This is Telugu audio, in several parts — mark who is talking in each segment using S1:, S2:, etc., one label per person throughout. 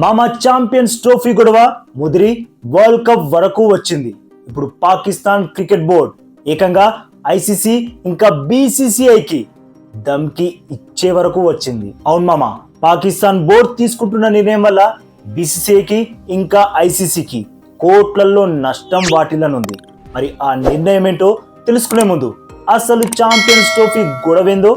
S1: మామా ఛాంపియన్స్ ట్రోఫీ గొడవ ముదిరి వరల్డ్ కప్ వరకు వచ్చింది. ఇప్పుడు పాకిస్తాన్ క్రికెట్ బోర్డ్ ఏకంగా ఐసీసీ ఇంకా బీసీసీఐకి దమ్కి ఇచ్చే వరకు వచ్చింది. అవును మామ పాకిస్తాన్ బోర్డ్ తీసుకుంటున్న నిర్ణయం వల్ల బీసీసీఐకి ఇంకా ఐసీసీకి కోట్లల్లో నష్టం వాటిల్లనుంది. మరి ఆ నిర్ణయం ఏంటో తెలుసుకునే ముందు అసలు ఛాంపియన్స్ ట్రోఫీ గొడవేందో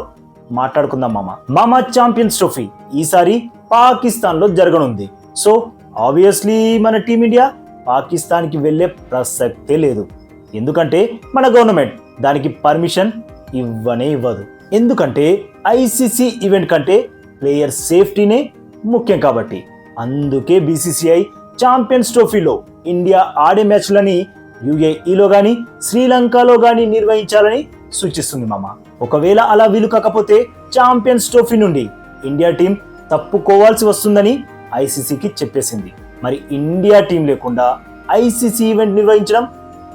S1: మాట్లాడుకుందాం మామ. మామ ఛాంపియన్స్ ట్రోఫీ ఈసారి పాకిస్తాన్లో జరగనుంది. సో ఆబ్వియస్లీ మన టీమిండియా పాకిస్తాన్కి వెళ్ళే ప్రసక్తే లేదు. ఎందుకంటే మన గవర్నమెంట్ దానికి పర్మిషన్ ఇవ్వనే ఇవ్వదు. ఎందుకంటే ఐసీసీ ఈవెంట్ కంటే ప్లేయర్ సేఫ్టీనే ముఖ్యం కాబట్టి. అందుకే బీసీసీఐ ఛాంపియన్స్ ట్రోఫీలో ఇండియా ఆడే మ్యాచ్లని యుఏఈలో కానీ శ్రీలంకలో కానీ నిర్వహించాలని సూచిస్తుంది మామ. ఒకవేళ అలా వీలు కాకపోతే ఛాంపియన్స్ ట్రోఫీ నుండి ఇండియా టీం తప్పుకోవాల్సి వస్తుందని ఐసీసీకి చెప్పేసింది. మరి ఇండియా టీం లేకుండా ఐసీసీ ఈవెంట్ నిర్వహించడం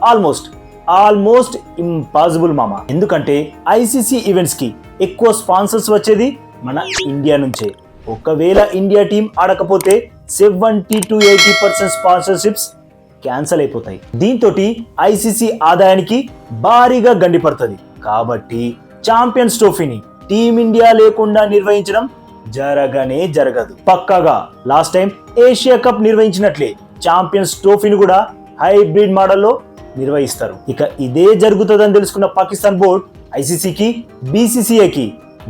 S1: ఆల్మోస్ట్ ఆల్మోస్ట్ ఇంపాసిబుల్ మామ. ఎందుకంటే ఐసీసీ ఈవెంట్స్కి ఎక్కువ స్పాన్సర్స్ వచ్చేది మన ఇండియా నుంచే. ఒకవేళ India team ఆడకపోతే seventy two eighty percent sponsorships cancel అయిపోతాయి. దీంతో ఐసీసీ ఆదాయానికి భారీగా గండిపడుతుంది. కాబట్టి ఛాంపియన్స్ ట్రోఫీని టీమిండియా లేకుండా నిర్వహించడం జరగనే జరగదు. పక్కాగా లాస్ట్ టైం ఏషియా కప్ నిర్వహించినట్లే ఛాంపియన్స్ ట్రోఫీని కూడా హైబ్రిడ్ మోడల్లో నిర్వహిస్తారు. ఇక ఇదే జరుగుతుందని తెలుసుకున్న పాకిస్తాన్ బోర్డ్ ఐసీసీకి బీసీసీఐకి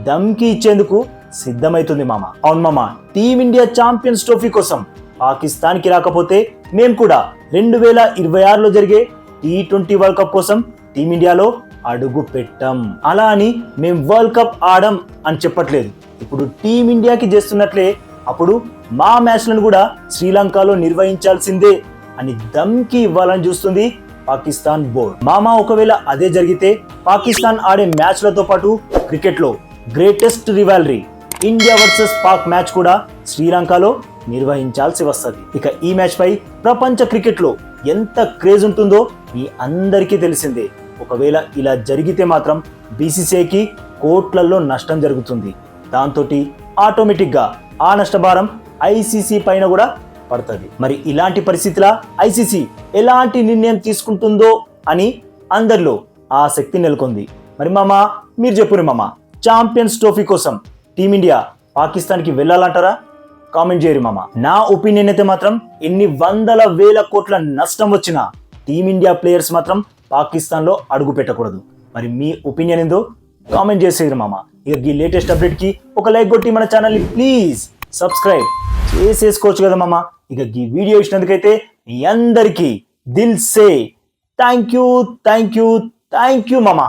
S1: దమ్కి ఇచ్చేందుకు సిద్ధమైతుంది మామ. అవును మామ టీమిండియా ఛాంపియన్స్ ట్రోఫీ కోసం పాకిస్తాన్కి రాకపోతే మేము కూడా రెండు వేల ఇరవై ఆరులో జరిగే టీ ట్వంటీ వరల్డ్ కప్ కోసం టీమిండియాలో అడుగు పెట్టాం అలా అని మేము వరల్డ్ కప్ ఆడం అని చెప్పట్లేదు. ఇప్పుడు టీమిండియాకి చేస్తున్నట్లే అప్పుడు మా మ్యాచ్లను కూడా శ్రీలంకలో నిర్వహించాల్సిందే అని దమ్కి ఇవ్వాలని చూస్తుంది పాకిస్తాన్ బోర్డ్. మామా ఒకవేళ అదే జరిగితే పాకిస్తాన్ ఆడే మ్యాచ్లతో పాటు క్రికెట్లో greatest rivalry India versus Pak match కూడా శ్రీలంకలో నిర్వహించాల్సి వస్తుంది. ఇక ఈ మ్యాచ్ పై ప్రపంచ క్రికెట్లో ఎంత క్రేజ్ ఉంటుందో మీ అందరికీ తెలిసిందే. ఒకవేళ ఇలా జరిగితే మాత్రం బీసీసీఐకి కోట్లలో నష్టం జరుగుతుంది. దాంతో ఆటోమేటిక్గా ఆ నష్టభారం ఐసీసీ పైన కూడా పడుతుంది. మరి ఇలాంటి పరిస్థితిలో ఐసీసీ ఎలాంటి నిర్ణయం తీసుకుంటుందో అని అందరిలో ఆసక్తి నెలకొంది. మరి మామ మీరు చెప్పురు మామ ఛాంపియన్స్ ట్రోఫీ కోసం టీమిండియా పాకిస్తాన్కి వెళ్ళాలంటారా? కామెంట్ చేయరు మామ. నా ఒపీనియన్ అయితే మాత్రం ఎన్ని వందల వేల కోట్ల నష్టం వచ్చినా టీమిండియా ప్లేయర్స్ మాత్రం పాకిస్తాన్లో అడుగు పెట్టకూడదు. మరి మీ ఒపీనియన్ ఏందో కామెంట్ చేసేది మామ. ఇక ఈ లేటెస్ట్ అప్డేట్కి ఒక లైక్ కొట్టి మన ఛానల్ని ప్లీజ్ సబ్స్క్రైబ్ చేసేసుకోవచ్చు కదా మామ. ఇక ఈ వీడియో ఇచ్చినందుకైతే మీ అందరికీ దిల్ సే. Thank you thank you thank you మామ.